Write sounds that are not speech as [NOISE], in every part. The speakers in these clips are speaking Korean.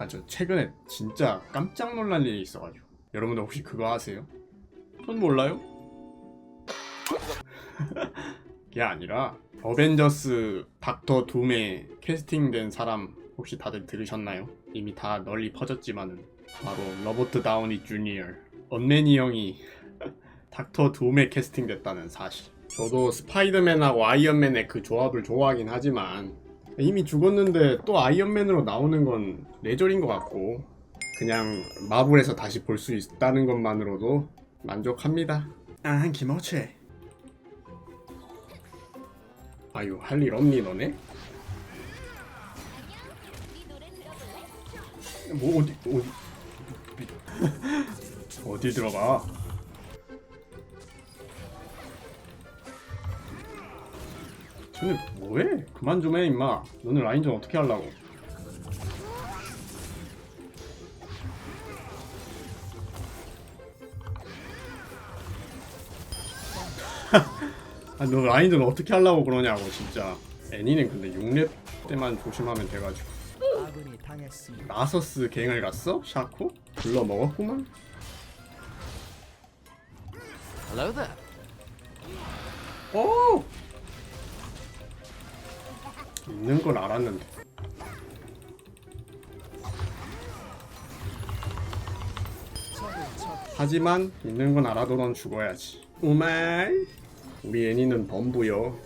아 저 최근에 진짜 깜짝 놀란 일이 있어가지고 여러분들 혹시 그거 아세요? 전 몰라요. [LAUGHS] 그게 아니라 어벤져스 닥터 둠에 캐스팅된 사람 혹시 다들 들으셨나요? 이미 다 널리 퍼졌지만은 바로 로버트 다우니 주니어 언맨이 형이 [LAUGHS] 닥터 둠에 캐스팅됐다는 사실. 저도 스파이더맨하고 아이언맨의 그 조합을 좋아하긴 하지만 이미 죽었는데 또 아이언맨으로 나오는 건 뇌절인 것 같고 그냥 마블에서 다시 볼 수 있다는 것만으로도 만족합니다. 아, 김어치. 아유, 할 일 없니 너네? 뭐 어디 어디 어디 들어가? 쟤네 뭐해? 그만 좀 해 임마. 너네 라인 전 어떻게 하려고? [LAUGHS] 아, 너 라인 전 어떻게 하려고 그러냐고 진짜. 애니는 근데 6렙 때만 조심하면 돼가지고. 나서스 갱을 갔어? 샤코? 불러 먹었구만. Hello there. 오! 있는 건 알았는데. 하지만 있는 건 알아도 넌 죽어야지. 오마이. 우리 애니는 범부요.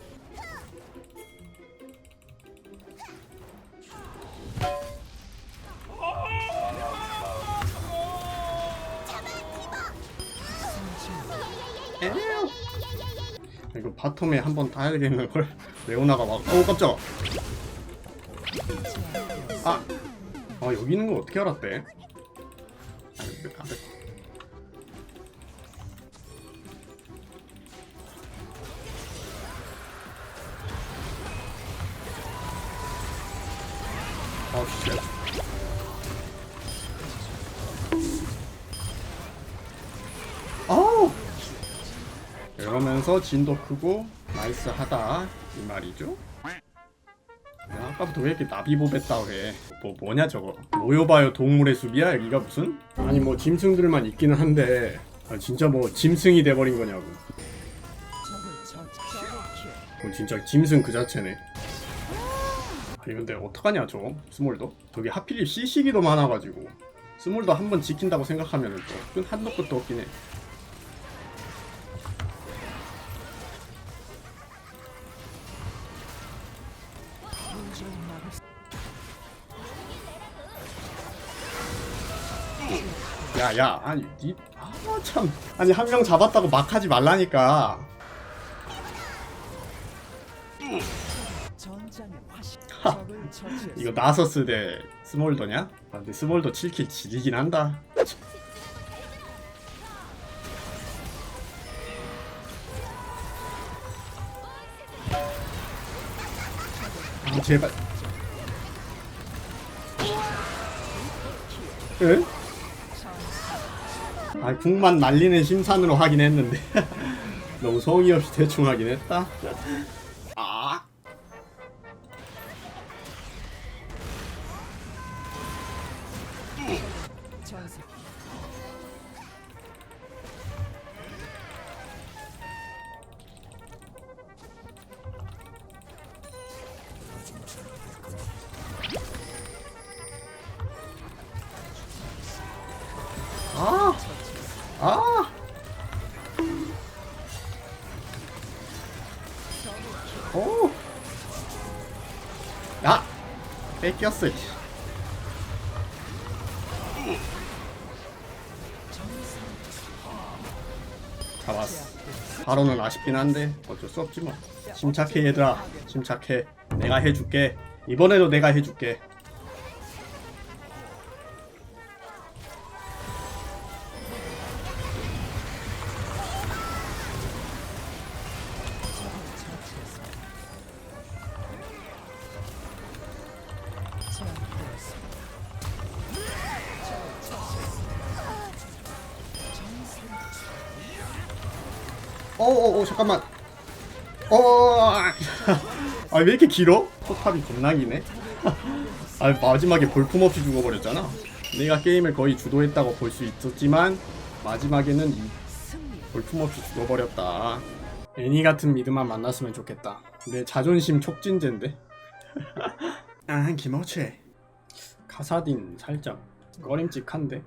에휴. 이거 바텀에 한번 타야겠는 걸. 레오나가 막. 어 깜짝. 아. 아 여기 있는 거 어떻게 알았대? 아 근데 이러면서 진도 크고 나이스하다 이 말이죠. 야, 아까부터 왜 이렇게 나비보뱉다 그래? 뭐 뭐냐 저거? 모여봐요 동물의 숲이야 여기가 무슨? 아니 뭐 짐승들만 있기는 한데 아, 진짜 뭐 짐승이 돼버린 거냐고? 그건 진짜 짐승 그 자체네. 아니 근데 어떡하냐 저 스몰도? 저기 하필 CC기도 많아가지고 스몰도 한번 지킨다고 생각하면 은 또끈 한도 끝도 없긴 해. 야 야 아니 니 아 참 아니 한 명 잡았다고 막 하지 말라니까. 이거 나서스 대 스몰더냐? 아, 근데 스몰더 7킬 지리긴 한다. 아, 제발. 에? 아, 국만 날리는 심산으로 하긴 했는데. [LAUGHS] 너무 성의 없이 대충 하긴 했다. 아. 씨. 잡았어. 바로는 아쉽긴 한데 어쩔 수 없지 뭐. 침착해 얘들아. 침착해. 내가 해줄게. 이번에도 내가 해줄게. 어어어 잠깐만. 어. 아왜 이렇게 길어? 포탑이 겁나 기네. [LAUGHS] 아 마지막에 볼품없이 죽어버렸잖아 내가 게임을 거의 주도했다고 볼 수 있었지만 마지막에는. 볼품없이 죽어버렸다 애니 같은 미드만 만났으면 좋겠다 내 자존심 촉진제인데 [LAUGHS] 아 김어치 카사딘 살짝 꺼림칙한데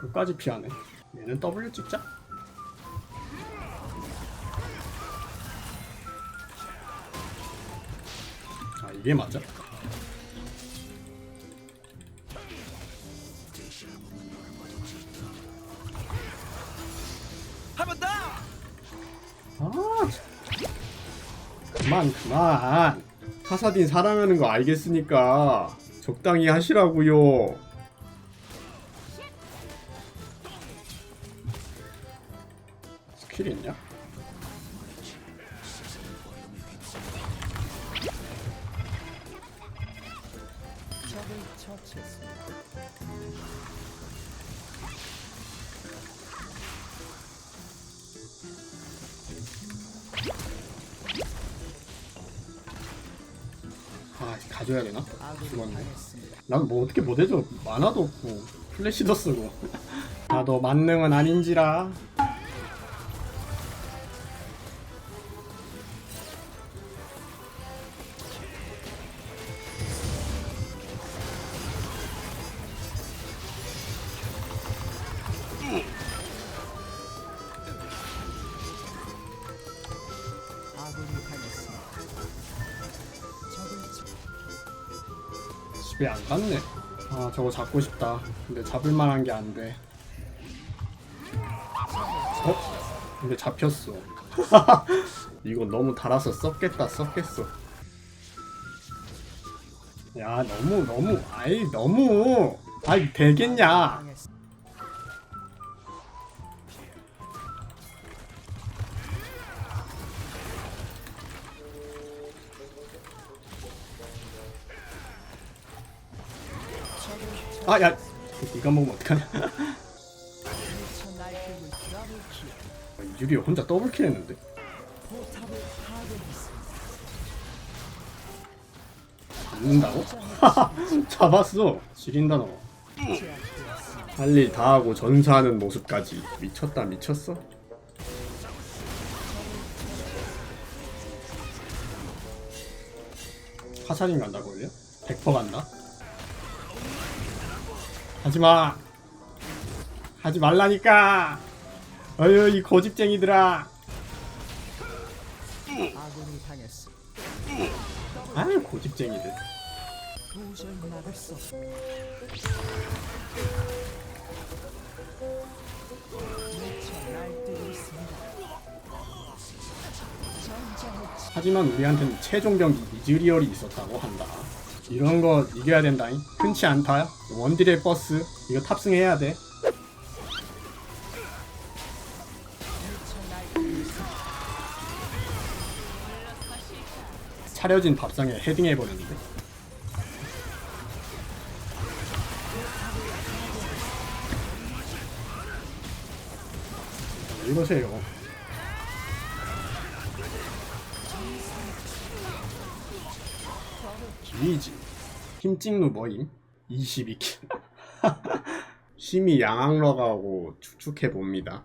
끝까지 피하네. 얘는 W 찍자. 아 이게 맞아? 아 참. 그만 그만. 카사딘 사랑하는 거 알겠으니까 적당히 하시라고요 스킬 있냐? 아 가져야 되나? 죽었네. 난 뭐 어떻게 못해줘 만화도 없고 플래시도 쓰고 [LAUGHS] 나도 만능은 아닌지라 집에 안 갔네. 아 저거 잡고 싶다. 근데 잡을 만한 게 안돼. 어? 근데 잡혔어. [LAUGHS] 이거 너무 달아서 썩겠다 썩겠어. 야 너무 너무 아이 너무. 아이 되겠냐 아 야 이거 먹으면 어떡하냐. 유리 혼자 더블킬 했는데. 잡는다고? [LAUGHS] 잡았어 지린다 너. 할 일 다 하고 전사하는 모습까지 미쳤다 미쳤어 화살인 간다고요? 100% 간다? 하지마 하지 말라니까 어휴 이 고집쟁이들아 아군이 당했습니다. 아유 고집쟁이들 도저히 막을 수 없. 미쳐 날뛰고 있습니다. 전장을 하지만 우리한테는 최종 병기 이즈리얼이 있었다고 한다. 이런 거 이겨야 된다잉. 흔치 않다. 원딜의 버스 이거 탑승해야 돼. 차려진 밥상에 헤딩해버렸는데. 이러세요. 이지 힘찍누 뭐임? 22킬. 심히 양악러가고 축축해 봅니다.